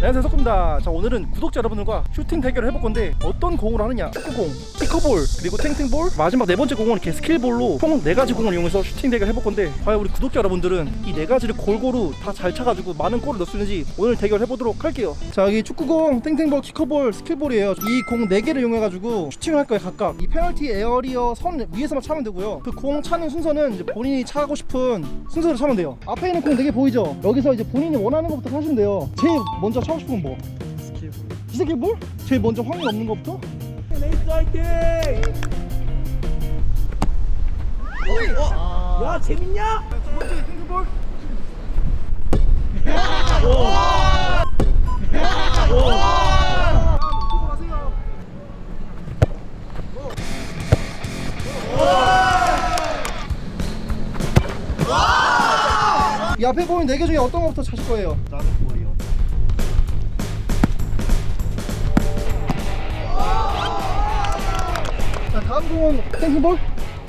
안녕하세요 석구입니다. 자 오늘은 구독자 여러분들과 슈팅 대결을 해볼 건데 어떤 공으로 하느냐? 축구공, 피커볼, 그리고 탱탱볼. 마지막 네 번째 공은 이렇게 스킬볼로 총 네 가지 공을 이용해서 슈팅 대결 해볼 건데 과연 우리 구독자 여러분들은 이 네 가지를 골고루 다 잘 차가지고 많은 골을 넣을 수 있는지 오늘 대결 해보도록 할게요. 자 여기 축구공, 탱탱볼, 키커볼, 스킬볼이에요. 이 공 네 개를 이용해가지고 슈팅을 할 거예요 각각. 이 페널티 에어리어 선 위에서만 차면 되고요. 그 공 차는 순서는 이제 본인이 차고 싶은 순서로 차면 돼요. 앞에 있는 공 네 개 보이죠? 여기서 이제 본인이 원하는 것부터 하시면 돼요. 제일 먼저 차고 싶은 건 뭐? 스킬볼? 제일 먼저 확률 없는 것부터? 야 재밌냐? 두 번째 탱크볼 이 앞에 보이는 네개 중에 어떤 것부터 차실 거예요? 나는 볼이요. 자 다음 공은 탱크볼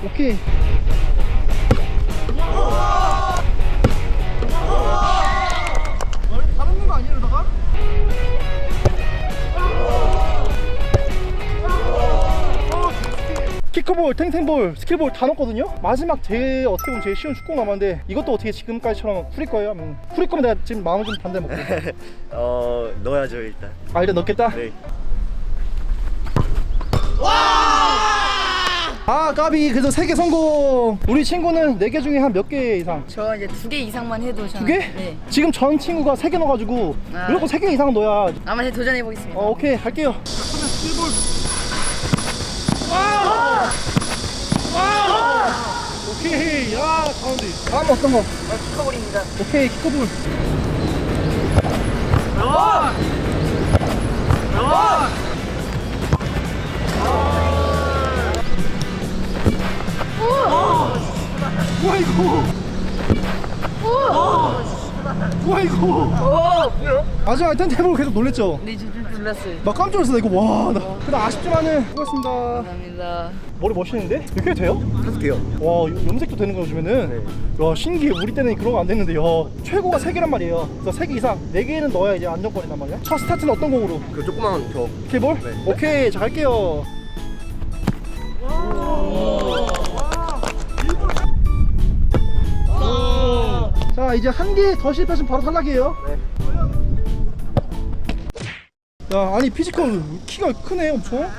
오케이 원래 다른 거 아니에요 이러다가? 키커볼, 탱탱볼, 스킬볼 다 넣었거든요? 마지막 제 어떻게 보면 제일 쉬운 축구 남았는데 이것도 어떻게 지금까지처럼 후릴 거예요? 아니면 후릴 거면 내가 지금 마음을 좀 반대 먹고 어 넣어야죠 일단. 아 일단 넣겠다? 네. 아 까비 그래도 3개 성공 우리 친구는 4개 중에 한 몇 개 이상? 저 이제 두 개 이상만 해도 저는 두 개? 네. 지금 전 친구가 3개 넣어가지고 아. 무조건 3개 이상 넣어야 아마 제 도전해 보겠습니다. 어 오케이 갈게요 오케이 야 가운데 다음 어떤 거? 키커볼입니다. 오케이 키커볼 뭐야 이거 뭐야 이거 마지막에 턴테이블 계속 놀랬죠? 네, 좀, 좀 놀랐어요. 나 깜짝 놀랐어 나 이거 와 나 근데 아쉽지만은 수고했습니다 감사합니다. 머리 멋있는데? 이렇게 해도 돼요? 해도 돼요. 와 염색도 되는 거 요즘에는 와 신기해 우리 때는 그런 거 안 됐는데 야 최고가 3개란 말이에요 그래서 3개 이상 4개는 넣어야 이제 안정권이란 말이야 첫 스타트는 어떤 공으로? 그 조그만 저 키볼? 네. 오케이 자 갈게요 자 이제 한 개 더 실패하시면 바로 탈락이에요 야 아니 피지컬 키가 크네 엄청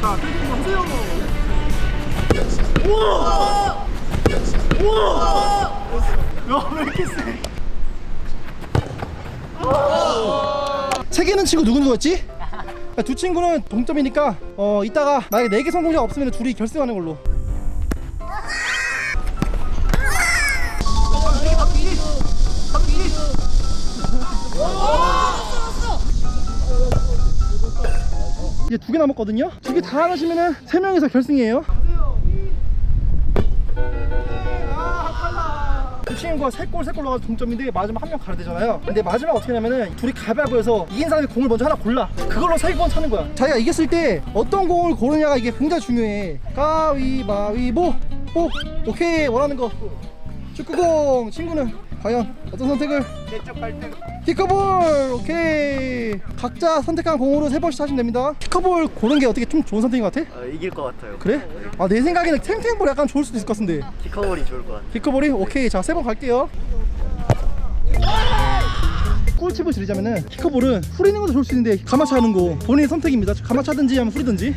자, 땡땡 하세요. 우와! 우와! 야, 왜 이렇게 세? 세 개는 치고 누구 누구였지? 야, 두 친구는 동점이니까 어 이따가 만약에 네개 성공자 없으면 둘이 결승하는 걸로. 이제 두 개 남았거든요. 두 개 다 하시면은 세 명이서 결승이에요. 두 친구가 세골 세골 넣어서 동점인데 마지막 한 명 가야 되잖아요. 근데 마지막 어떻게 하냐면은 둘이 가위바위보 해서 이긴 사람이 공을 먼저 하나 골라. 그걸로 세 번 차는 거야. 자기가 이겼을 때 어떤 공을 고르냐가 이게 굉장히 중요해. 가위바위보. 보. 오케이 원하는 거. 축구공 친구는 과연 어떤 선택을? 내쪽 갈등. 키커볼 오케이 각자 선택한 공으로 세 번씩 하시면 됩니다 키커볼 고른 게 어떻게 좀 좋은 선택인 것 같아? 어, 이길 것 같아요. 그래? 아 내 생각에는 탱탱볼 약간 좋을 수도 있을 것 같은데 키커볼이 좋을 것 같아요. 키커볼이? 오케이 자 세 번 갈게요 꿀팁을 드리자면은 키커볼은 후리는 것도 좋을 수 있는데 가마차 하는 거 본인의 선택입니다 가마차든지 아니면 후리든지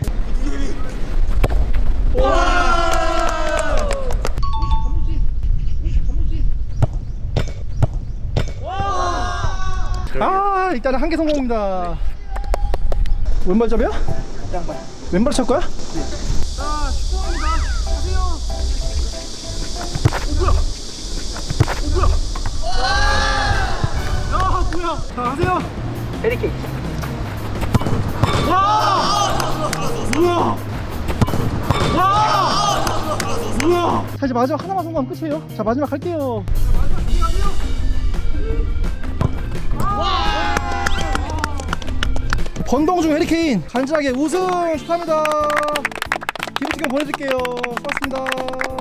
일단은 한 개 성공입니다 왼발 잡이야? 양발. 왼발 찰 거야? 자 축구합니다. 하세요. 오 뭐야? 오 뭐야? 야 뭐야? 자 하세요. 에리케이. 와! 뭐야? 와! 뭐야? 자 이제 마지막 하나만 성공하면 끝이에요 자 마지막 갈게요 번동 중 해리케인 간지나게 우승 축하합니다 기프티콘 보내드릴게요. 고맙습니다.